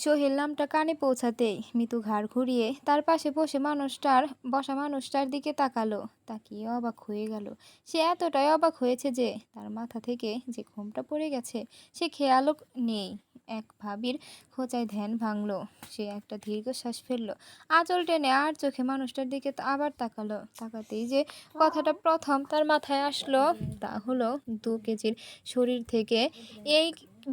সোহেল নামটা কানে পৌঁছাতেই মিতু ঘাড় ঘুরিয়ে তার পাশে বসে মানুষটার, বসা মানুষটার দিকে তাকালো। তাকিয়ে অবাক হয়ে গেল। সে এতটাই অবাক হয়েছে যে তার মাথা থেকে যে ঘোমটা পড়ে গেছে, সে খেয়ালও নেই। এক ভাবির খোঁচায় ধ্যান ভাঙলো। সে একটা দীর্ঘশ্বাস ফেলল। আঁচল টেনে আর চোখে মানুষটার দিকে আবার তাকালো। তাকাতেই যে কথাটা প্রথম তার মাথায় আসলো, তা হলো দু কেজির শরীর থেকে এই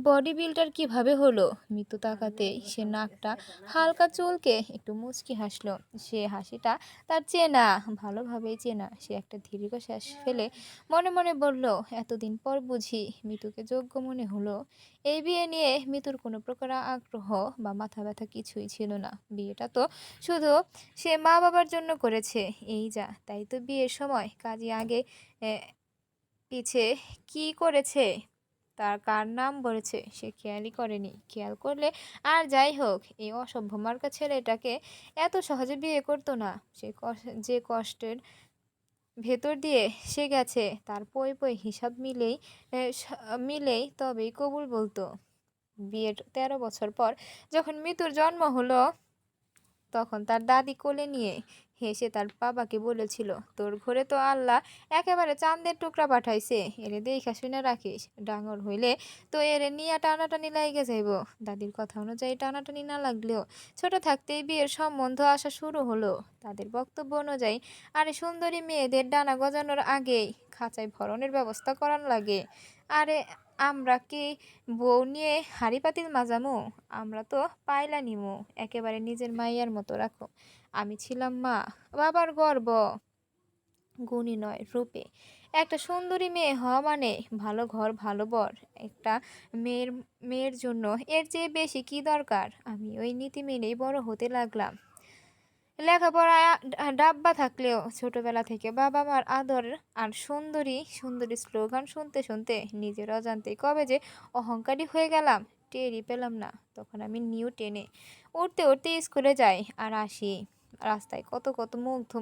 বডি বিল্ডার কীভাবে হলো? মৃত্যু তাকাতেই সে নাকটা হালকা চুলকে একটু মুচকি হাসলো। সে হাসিটা তার চেনা, ভালোভাবেই চেনা। সে একটা দীর্ঘশ্বাস ফেলে মনে মনে বলল, এতদিন পর বুঝি মিতুকে যোগ্য মনে হলো। এই বিয়ে নিয়ে মিতুর কোনো প্রকার আগ্রহ বা মাথা ব্যথা কিছুই ছিল না। বিয়েটা তো শুধু সে মা বাবার জন্য করেছে। এই যা, তাই তো বিয়ের সময় কাজে আগে পিছে কি করেছে? তার কার নাম বলেছে সে খেয়ালই করেনি। খেয়াল করলে আর যাই হোক এই অসভ্য মার্কা ছেলেটাকে এত সহজে বিয়ে করতো না। সে যে কষ্টের ভেতর দিয়ে সে গেছে, তার পই পই হিসাব মিলেই মিলেই তবেই কবুল বলতো। বিয়ের তেরো বছর পর যখন মৃত্যুর জন্ম হলো, তখন তার দাদি কোলে নিয়ে হেসে তার বাবাকে বলেছিল, তোর ঘরে তো আল্লাহ একেবারে চাঁদের টুকরা পাঠাইছে, এরে দেখা শুনে রাখিস, ডাঙর হইলে তো এরে নিয়ে টানাটানি লাইগে যাইব। দাদির কথা অনুযায়ী টানাটানি না লাগলেও ছোট থাকতেই বিয়ের সম্বন্ধ আসা শুরু হলো। তাদের বক্তব্য অনুযায়ী, আরে সুন্দরী মেয়েদের ডানা গজানোর আগেই খাঁচায় ভরণের ব্যবস্থা করান লাগে। আরে, আমরা কি বউ নিয়ে হাঁড়ি পাতিল মাজামু? আমরা তো পাইলা নিমু, একেবারে নিজের মাইয়ার মতো রাখো। আমি ছিলাম মা, বাবার গর্ব। গুণী নয়, রূপে। একটা সুন্দরী মেয়ে হওয়া মানে ভালো ঘর, ভালো বর। একটা মেয়ের মেয়ের জন্য এর চেয়ে বেশি কি দরকার? আমি ওই নীতি মেনেই বড় হতে লাগলাম। লেখাপড়া ডাব্বা থাকলেও ছোটবেলা থেকে বাবা মার আদর আর সুন্দরী সুন্দরী স্লোগান শুনতে শুনতে নিজের অজান্তে কবে যে অহংকারী হয়ে গেলাম, টেরই পেলাম না। তখন আমি নিউ টেনে উঠতে উঠতে স্কুলে যাই আর আসি। রাস্তায় কত কত মুগ্ধ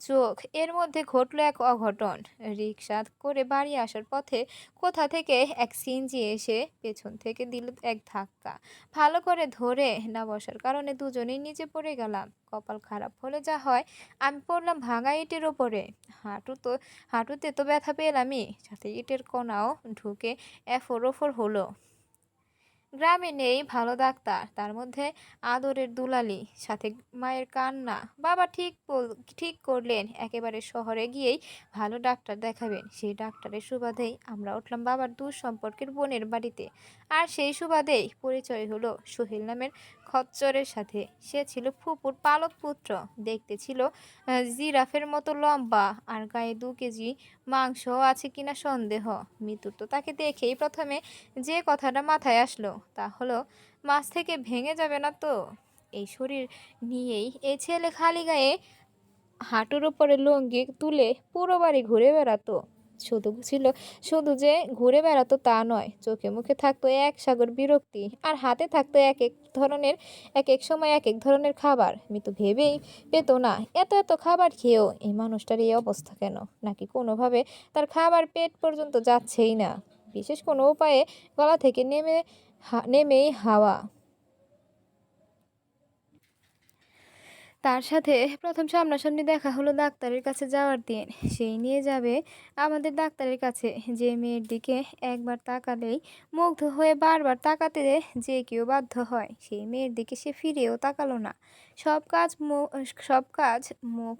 চোখ। এর মধ্যে ঘটলো এক অঘটন। রিক্সা করে বাড়ি আসার পথে কোথা থেকে এক সিনজি এসে পেছন থেকে দিল এক ধাক্কা। ভালো করে ধরে না বসার কারণে দুজনেই নিচে পড়ে গেলাম। কপাল খারাপ হলে যা হয়, আমি পড়লাম ভাঙা ইটের ওপরে। হাঁটু তো, হাঁটুতে তো ব্যথা পেলামই, সাথে ইটের কোনাও ঢুকে এফোর ওফোর হলো। গ্রামে নেই ভালো ডাক্তার। তার মধ্যে আদরের দুলালি, সাথে মায়ের কান্না। বাবা ঠিক ঠিক করলেন, একেবারে শহরে গিয়েই ভালো ডাক্তার দেখাবেন। সেই ডাক্তারের সুবাদেই আমরা উঠলাম বাবার দূর সম্পর্কের বোনের বাড়িতে। আর সেই সুবাদেই পরিচয় হলো সোহেল নামের খচ্চরের সাথে। সে ছিল ফুপুর পালক পুত্র। দেখতে ছিল জিরাফের মতো লম্বা আর গায়ে দু কেজি মাংস আছে কিনা সন্দেহ। মৃত্যুর তো তাকে দেখেই প্রথমে যে কথাটা মাথায় আসলো তা হলো, মাছ থেকে ভেঙে যাবে না তো? এই শরীর নিয়েই এই ছেলে খালি গায়ে হাঁটুর উপরে লুঙ্গি তুলে পুরো বাড়ি ঘুরে বেড়াতো। শুধু ছিল, শুধু যে ঘুরে বেড়াতো তা নয়, চোখে মুখে থাকতো এক সাগর বিরক্তি আর হাতে থাকতো এক এক ধরনের, এক এক সময় এক এক ধরনের খাবার। মৃত্যু ভেবেই পেত না, এত এত খাবার খেয়েও এই মানুষটার এই অবস্থা কেন? নাকি কোনোভাবে তার খাবার পেট পর্যন্ত যাচ্ছেই না। বিশেষ কোনো উপায়ে গলা থেকে নেমে নেমেই হাওয়া। তার সাথে প্রথম সামনাসামনি দেখা হলো ডাক্তারের কাছে যাওয়ার দিন। সেই নিয়ে যাবে আমাদের ডাক্তারের কাছে। যে মেয়ের দিকে একবার তাকালেই মুগ্ধ হয়ে বারবার তাকাতে যে কেউ বাধ্য হয়। সেই মেয়ের দিকে সে ফিরেও তাকালো না। সব কাজ সব কাজ মুখ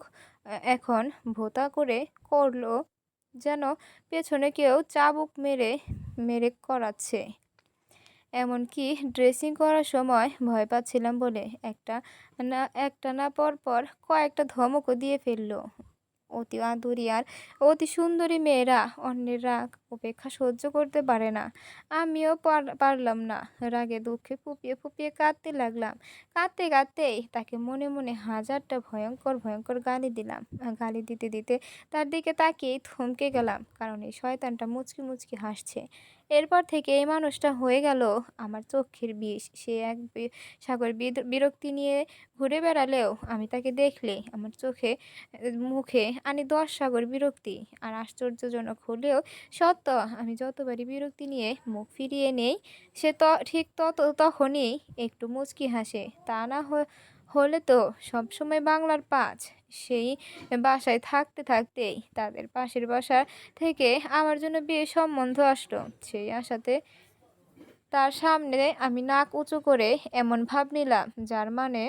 এখন ভোতা করে করল যেন পেছনে কেউ চাবুক মেরে মেরে করাচ্ছে। এমনকি ড্রেসিং করার সময় ভয় পাচ্ছিলাম বলে একটা না একটা না পর পর কয়েকটা ধমকও দিয়ে ফেলল। অতি আদুরি আর অতি সুন্দরী মেয়েরা অন্যের রাগ উপেক্ষা সহ্য করতে পারে না। আমিও পার- পারলাম না। রাগে দুঃখে ফুপিয়ে ফুপিয়ে কাঁদতে লাগলাম। কাঁদতে কাঁদতেই তাকে মনে মনে হাজারটা ভয়ঙ্কর ভয়ঙ্কর গালি দিলাম। গালি দিতে দিতে তার দিকে তাকিয়ে থমকে গেলাম, কারণ এই শয়তানটা মুচকি মুচকি হাসছে। এরপর থেকে এই মানুষটা হয়ে গেল আমার চক্ষের বিষ। সে এক সাগর বিরক্তি নিয়ে ঘুরে বেড়ালেও আমি তাকে দেখলে আমার চোখে, মুখে আনি দশ সাগর বিরক্তি। আর আশ্চর্যজনক হলেও সত্য, আমি যতবারই বিরক্তি নিয়ে মুখ ফিরিয়ে নেই, সে ত, ঠিক তত, তখনই একটু মুচকি হাসে। তা না হলে তো সবসময় বাংলার পাঁচ। সেই বাসায় থাকতে থাকতেই তাদের পাশের বাসা থেকে আমার জন্য বিয়ে সম্বন্ধ আসলো। সেই আশাতে তার সামনে আমি নাক উঁচু করে এমন ভাব নিলাম, যার মানে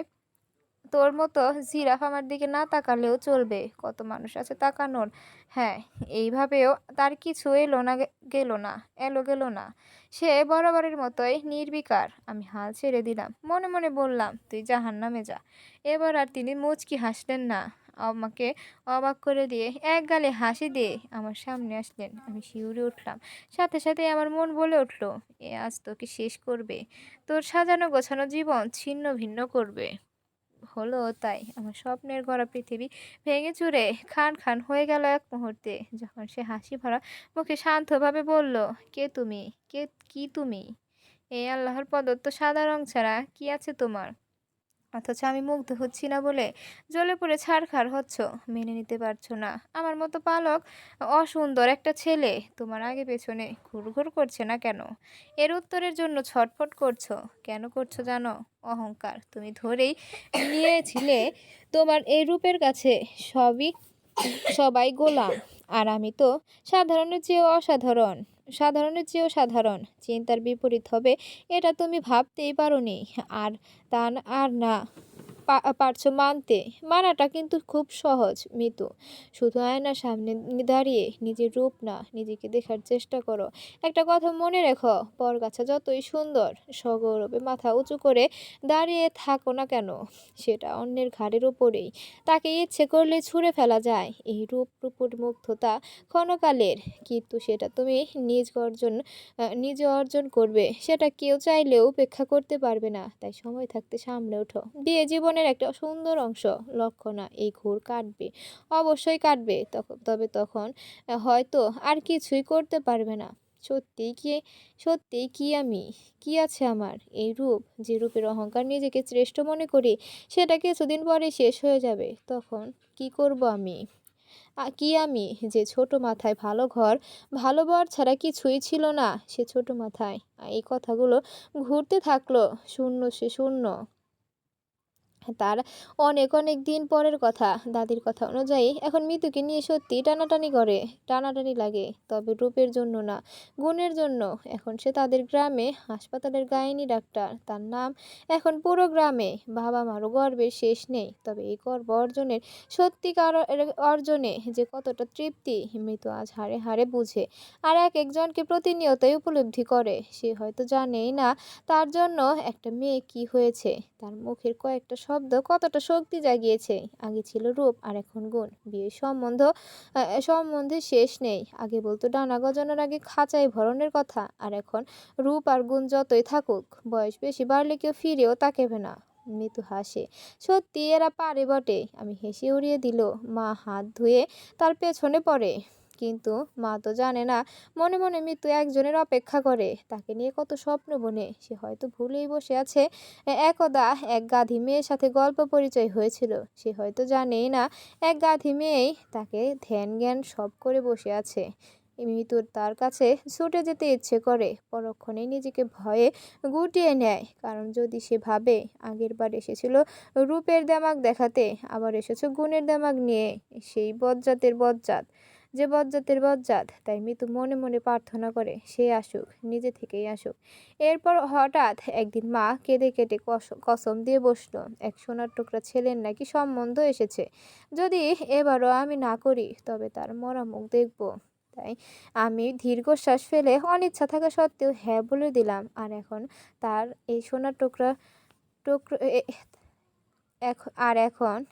তোর মতো জিরাফ আমার দিকে না তাকালেও চলবে। কত মানুষ আছে তাকানোর। হ্যাঁ এইভাবেও তার কিছু এলো না গেল না, এলো গেল না। সে বরাবরের মতোই নির্বিকার। আমি হাল ছেড়ে দিলাম। মনে মনে বললাম, তুই জাহান নামে যা। এবার আর তিনি মুচকি হাসলেন না। আমাকে অবাক করে দিয়ে এক গালে হাসি দিয়ে আমার সামনে আসলেন। আমি শিউরে উঠলাম। সাথে সাথে আমার মন বলে উঠল, এ আজ তোকে শেষ করবে। তোর সাজানো গোছানো জীবন ছিন্ন ভিন্ন করবে। হলো তাই। আমার স্বপ্নের গড়া পৃথিবী ভেঙে চুরে খান খান হয়ে গেল এক মুহূর্তে, যখন সে হাসি ভরা মুখে শান্তভাবে বলল, কে তুমি? কে, কি তুমি? এই আল্লাহর পদত্ত সাদা রং ছাড়া কি আছে তোমার? অথচ আমি মুগ্ধ হচ্ছি না বলে জ্বলে পড়ে ছাড়খাড় হচ্ছ। মেনে নিতে পারছ না। আমার মতো পালক, অসুন্দর একটা ছেলে, তোমার আগে পেছনে ঘুরঘুর করছে না কেন? এর উত্তরের জন্য ছটফট করছ। কেন করছ জানো? অহংকার। তুমি ধরেই নিয়েছিলে তোমার এই রূপের কাছে। সবই, সবাই গোলাম। আর আমি তো সাধারণের চেয়েও অসাধারণ। সাধারণের চেয়েও সাধারণ চিন্তার বিপরীত হবে এটা তুমি ভাবতেই পারোনি। আর তা আর না। পারছ মানতে। মানাটা কিন্তু খুব সহজ, মিতু। শুধু আয়নার সামনে দাঁড়িয়ে নিজের রূপ না, নিজেকে দেখার চেষ্টা করো। একটা কথা মনে রেখো পরগাছা যতই সুন্দর, সগৌরবে মাথা উঁচু করে দাঁড়িয়ে থাকো না কেন, সেটা অন্যের ঘাড়ের ওপরেই তাকে ইচ্ছে করলে ছুঁড়ে ফেলা যায়। এই রূপ রূপুর মুগ্ধতা ক্ষণকালের, কিন্তু সেটা তুমি নিজ অর্জন নিজে অর্জন করবে। সেটা কেউ চাইলেও উপেক্ষা করতে পারবে না। তাই সময় থাকতে সামনে ওঠো। বিয়ে জীবনের একটা সুন্দর অংশ। লক্ষ্য না, এই ঘোর কাটবে। অবশ্যই কাটবে তখন তবে তখন হয়তো আর কিছুই করতে পারবে না। সত্যি কি সত্যি কি আমি? কি আছে আমার? এই রূপ, যে রূপের অহংকার নিজেকে শ্রেষ্ঠ মনে করি, সেটা কিছুদিন পরে শেষ হয়ে যাবে। তখন কি করব আমি? কি আমি? যে ছোট মাথায় ভালো ঘর, ভালো বর ছাড়া কিছুই ছিল না, সে ছোট মাথায় এই কথাগুলো ঘুরতে থাকল, শূন্য সে শূন্য। তার অনেক অনেক দিন পরের কথা, দাদির কথা অনুযায়ী এখন মিতুকে নিয়ে সত্যি টানাটানি করে, টানাটানি লাগে, তবে রূপের জন্য না, গুণের জন্য। এখন সে তাদের গ্রামে, হাসপাতালের গাইনি ডাক্তার, তার নাম এখন পুরো গ্রামে, বাবা মারও গর্বের শেষ নেই, তবে এই গর্ব অর্জনের সত্যিকার অর্জনে যে কতটা তৃপ্তি মৃত আজ হারে হারে বুঝে, আর এক একজনকে প্রতিনিয়তই উপলব্ধি করে, সে হয়তো জানেই না তার জন্য একটা মেয়ে কি হয়েছে, তার মুখের কয়েকটা শব্দ কতটা শক্তি জাগিয়েছে? আগে ছিল রূপ, আর এখন গুণ। বিয়ের সম্বন্ধ সম্বন্ধে শেষ নেই। আগে বলতো ডানা গজানোর আগে খাঁচায় ভরণের কথা, আর এখন রূপ আর গুণ যতই থাকুক, বয়স বেশি বাড়লে কেউ ফিরেও তাকাবে না। মৃদু হাসে, সত্যি এরা পারে বটে। আমি হেসে উড়িয়ে দিল, মা হাত ধুয়ে তার পেছনে পড়ে। কিন্তু মা তো জানে না, মনে মনে মৃত্যু একজনের অপেক্ষা করে। তাকে নিয়ে কত স্বপ্ন বনে, সে হয়তো ভুলেই বসে আছে। একদা এক গাধি মেয়ের সাথে গল্প পরিচয় হয়েছিল। সে হয়তো জানেই না, এক গাধি মেয়েই তাকে ধ্যান জ্ঞান সব করে বসে আছে। মৃত্যুর তার কাছে ছুটে যেতে ইচ্ছে করে পরক্ষণেই নিজেকে ভয়ে গুটিয়ে নেয়। কারণ যদি সে ভাবে, আগের বার এসেছিল রূপের দেমাক দেখাতে, আবার এসেছে গুণের দেমাক নিয়ে, সেই বজ্জাতের বজ্জাত যে বজ্জাতের বজ্জাত, তাই মৃত্যু মনে মনে প্রার্থনা করে, সে আসুক, নিজে থেকেই আসুক। এরপর হঠাৎ একদিন মা কেঁদে কেটে কস- কসম দিয়ে বসল, এক সোনার টুকরা ছেলের নাকি সম্বন্ধ এসেছে। যদি এবারও আমি না করি, তবে তার মরা মুখ দেখব। তাই আমি দীর্ঘশ্বাস ফেলে অনিচ্ছা থাকা সত্ত্বেও হ্যাঁ বলে দিলাম। আর এখন তার এই সোনার টুকরা, টুকরো, এ- এখ- আর এখন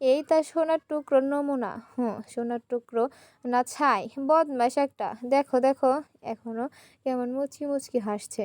এই তার সোনার টুকরো নমুনা। হুম সোনার টুকরো না ছাই বদমাস একটা। দেখো দেখো এখনও কেমন মুচকি মুচকি হাসছে।